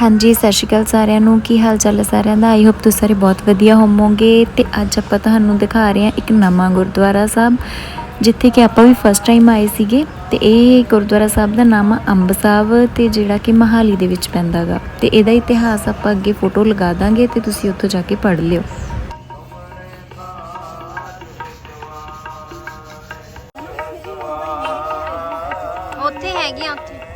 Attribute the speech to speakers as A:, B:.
A: ਹਾਂਜੀ, ਸਤਿ ਸ਼੍ਰੀ ਅਕਾਲ ਸਾਰਿਆਂ ਨੂੰ। ਕੀ ਹਾਲ ਚਾਲ ਹੈ ਸਾਰਿਆਂ ਦਾ? ਆਈ ਹੋਪ ਤੁਸੀਂ ਸਾਰੇ ਬਹੁਤ ਵਧੀਆ ਹੋਵੋਗੇ। ਤੇ ਅੱਜ ਆਪਾਂ ਤੁਹਾਨੂੰ ਦਿਖਾ ਰਹੇ ਹਾਂ ਇੱਕ ਨਵਾਂ ਗੁਰਦੁਆਰਾ ਸਾਹਿਬ, ਜਿੱਥੇ ਕਿ ਆਪਾਂ ਵੀ ਫਸਟ ਟਾਈਮ ਆਏ ਸੀਗੇ। ਤੇ ਇਹ ਗੁਰਦੁਆਰਾ ਸਾਹਿਬ ਦਾ ਨਾਮ ਅੰਬ ਸਾਹਿਬ ਤੇ ਜਿਹੜਾ ਕਿ ਮਹਾਲੀ ਦੇ ਵਿੱਚ ਪੈਂਦਾਗਾ ਤੇ ਇਹਦਾ ਇਤਿਹਾਸ ਆਪਾਂ ਅੱਗੇ ਫੋਟੋ ਲਗਾ ਦਾਂਗੇ ਤੇ ਤੁਸੀਂ ਉੱਥੋਂ ਜਾ ਕੇ ਪੜ੍ਹ ਲਿਓ। ਉੱਥੇ ਹੈਗੀ ਆ ਉੱਥੇ।